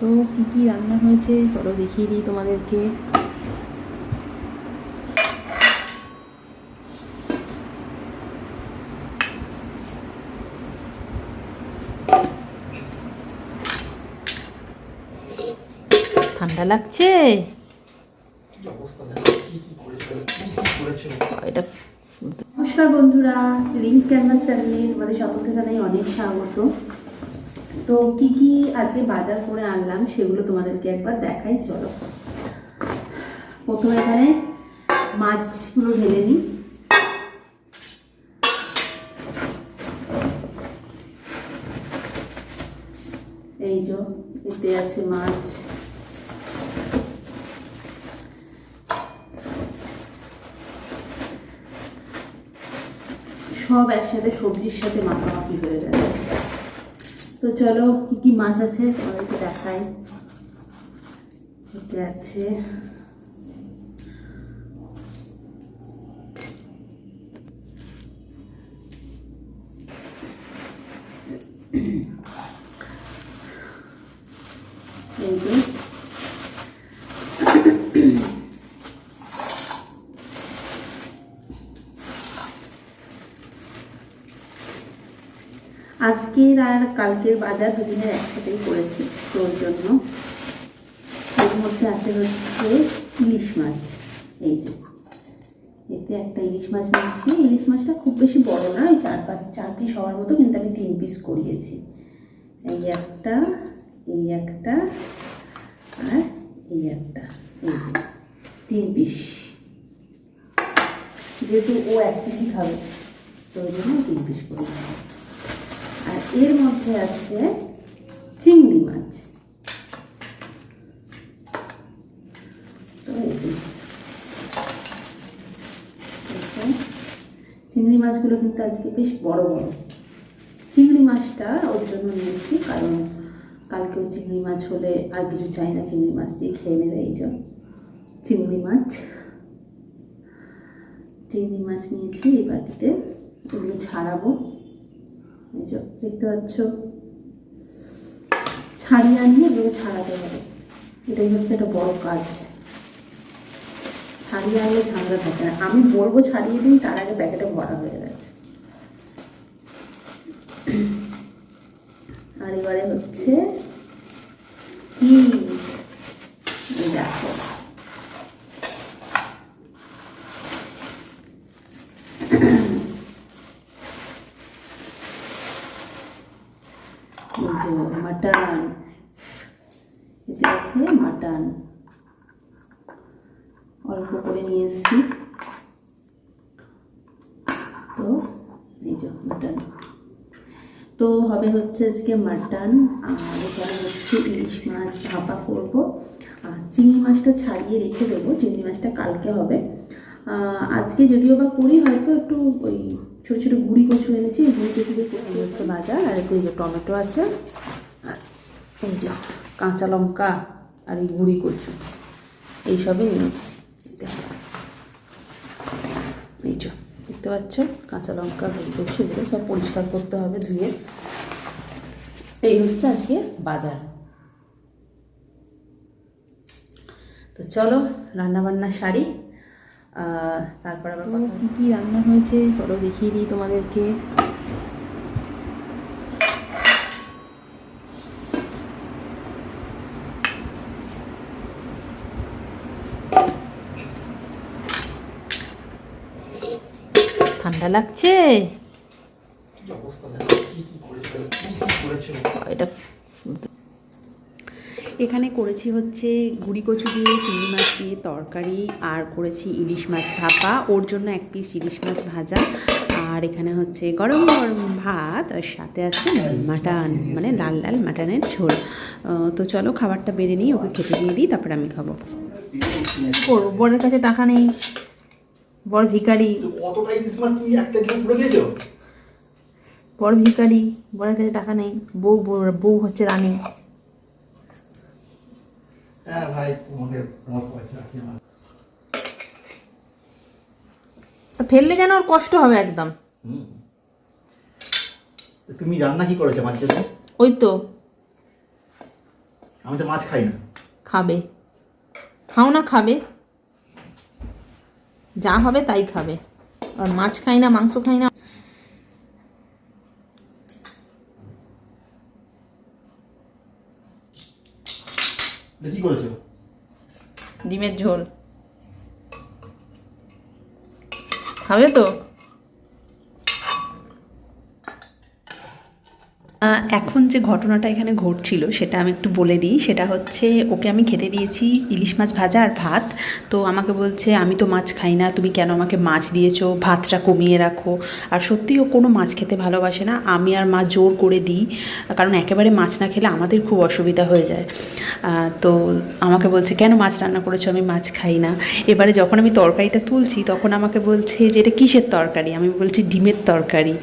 তো কি কি রান্না হয়েছে? চলো দেখিয়ে দিই তোমাদেরকে। ঠান্ডা লাগছে? এটা নমস্কার বন্ধুরা রিংস ক্যানভাস চ্যানেলে তোমাদের সকলকে জানাই অনেক স্বাগত। তো কি কি আজকে বাজার করে আনলাম সেগুলো তোমাদেরকে একবার দেখাই, চলো। প্রথমে এখানে মাছগুলো ঢেলে নিই। এই যে, এতে আছে মাছ। সব একসাথে সবজির সাথে মাখামাখি হয়ে গেছে। তো চলো কি কি মাছ আছে? তোমাদেরকে দেখাই। এতে আছে। এই আজকের আর কালকের বাজার দুদিনের একসাথেই করেছি তো ওর জন্য। এর মধ্যে আছে হচ্ছে ইলিশ মাছ। এই যে, এতে একটা ইলিশ মাছ নিয়েছি। ইলিশ মাছটা খুব বেশি বড় না ওই চার পাঁচ, চার পিস হওয়ার মতো, কিন্তু আমি তিন পিস করিয়েছি। এই একটা এই একটা, আর এই একটা, এই যে, তিন পিস। যেহেতু ও এক পিসই খাবে তো ওই জন্য তিন পিস আর এর মধ্যে আছে চিংড়ি মাছ। চিংড়ি মাছগুলো কিন্তু আজকে বেশ বড় বড়। চিংড়ি মাছটা ওর জন্য নিয়েছি, কারণ কালকেও চিংড়ি মাছ হলে আর কিছু চাই না, চিংড়ি মাছ দিয়ে খেয়ে নেবে এই জন্য চিংড়ি মাছ। চিংড়ি মাছ নিয়েছি এই বাটিতে এগুলো ছাড়াবো দেখতে পাচ্ছ? ছাড়িয়ে আনিয়ে ছাড়াতে হবে। এটাই হচ্ছে একটা বড় কাজ। আনলে ঝামেলা থাকে। না আমি বলব ছাড়িয়ে দিন, তার আগে প্যাকেটে ভরা হয়ে গেছে। আর এবারে হচ্ছে দেখো এই যে মাটন এতে আছে মাটন। অল্প করে নিয়ে এসছি। তো এই যে মাটন। তো হবে হচ্ছে আজকে মাটন, আর এখানে হচ্ছে ইলিশ মাছ ভাপা করব। আর চিংড়ি মাছটা ছাড়িয়ে রেখে দেবো, চিংড়ি মাছটা কালকে হবে। আজকে যদিও বা করি, হয়তো একটু ওই ছোটো ছোটো গুঁড়ি কচু এনেছি, ওই গুঁড়ি কচু দিয়ে হচ্ছে বাজার, আর এই যে টমেটো আছে। এই যে কাঁচা লঙ্কা আর এই গুঁড়ি কচু এইসবই নিয়েছি। এই যে, দেখতে পাচ্ছ? কাঁচা লঙ্কা, গুঁড়ি কচু, এগুলো সব পরিষ্কার করতে হবে ধুয়ে। এই হচ্ছে আজকে বাজার। তো চলো রান্না বান্না সারি তারপর আবার কী রান্না হয়েছে? চলো দেখিয়ে দিই তোমাদেরকে। ঠান্ডা লাগছে? এটা এখানে করেছি হচ্ছে গুড়ি কচু দিয়ে চিংড়ি মাছ দিয়ে তরকারি আর করেছি ইলিশ মাছ ভাপা ওর জন্য এক পিস ইলিশ মাছ ভাজা আর এখানে হচ্ছে গরম গরম ভাত আর সাথে আছে মাটন মানে লাল লাল মাটনের ঝোল। তো চলো খাবারটা বেড়ে নিই ওকে খেতে দিয়ে দিই তারপর আমি খাব। করব বরের কাছে টাকা নেই। বর একটা দিয়েছ বর ভিখারি বরের কাছে টাকা নেই। বউ বউ- হচ্ছে রানী। হ্যাঁ ভাই পয়সা আছে আমার। ফেললে যেন ওর কষ্ট হবে একদম। তুমি রান্না কি করেছ জন্য ওই তো। আমি তো মাছ খাই না। খাবে। খাও না খাবে। যা হবে তাই খাবে। আর মাছ খাই না মাংস খাই না। কি করেছ? ডিমের ঝোল। খাবে তো? এখন যে ঘটনাটা এখানে ঘটছিল, সেটা আমি একটু বলে দিই। সেটা হচ্ছে, ওকে আমি খেতে দিয়েছি ইলিশ মাছ ভাজা আর ভাত। তো আমাকে বলছে, আমি তো মাছ খাই না, তুমি কেন আমাকে মাছ দিয়েছ? ভাতটা কমিয়ে রাখো। আর সত্যিই ও কোনো মাছ খেতে ভালোবাসে না। আমি আর মা জোর করে দিই, কারণ একেবারে মাছ না খেলে আমাদের খুব অসুবিধা হয়ে যায়। তো আমাকে বলছে, কেন মাছ রান্না করেছ? আমি মাছ খাই না। এবারে যখন আমি তরকারিটা তুলছি, তখন আমাকে বলছে যে, এটা কিসের তরকারি? আমি বলছি, ডিমের তরকারি।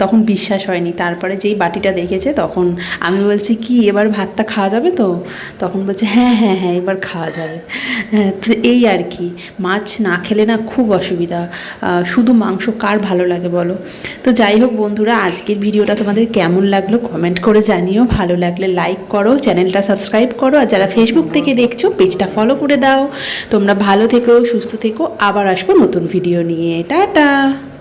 তখন বিশ্বাস হয়নি। তারপরে যেই বাটিটা দেখেছে তখন আমি বলছি কি এবার ভাতটা খাওয়া যাবে তো? তখন বলছে হ্যাঁ হ্যাঁ হ্যাঁ এবার খাওয়া যাবে। হ্যাঁ, তো এই আর কি। মাছ না খেলে না খুব অসুবিধা। শুধু মাংস কার ভালো লাগে বলো? তো যাই হোক বন্ধুরা আজকের ভিডিওটা তোমাদের কেমন লাগল কমেন্ট করে জানিও। ভালো লাগলে লাইক করো চ্যানেলটা সাবস্ক্রাইব করো আর যারা ফেসবুক থেকে দেখছ পেজটা ফলো করে দাও। তোমরা ভালো থেকো সুস্থ থেকো। আবার আসব নতুন ভিডিও নিয়ে। টাটা!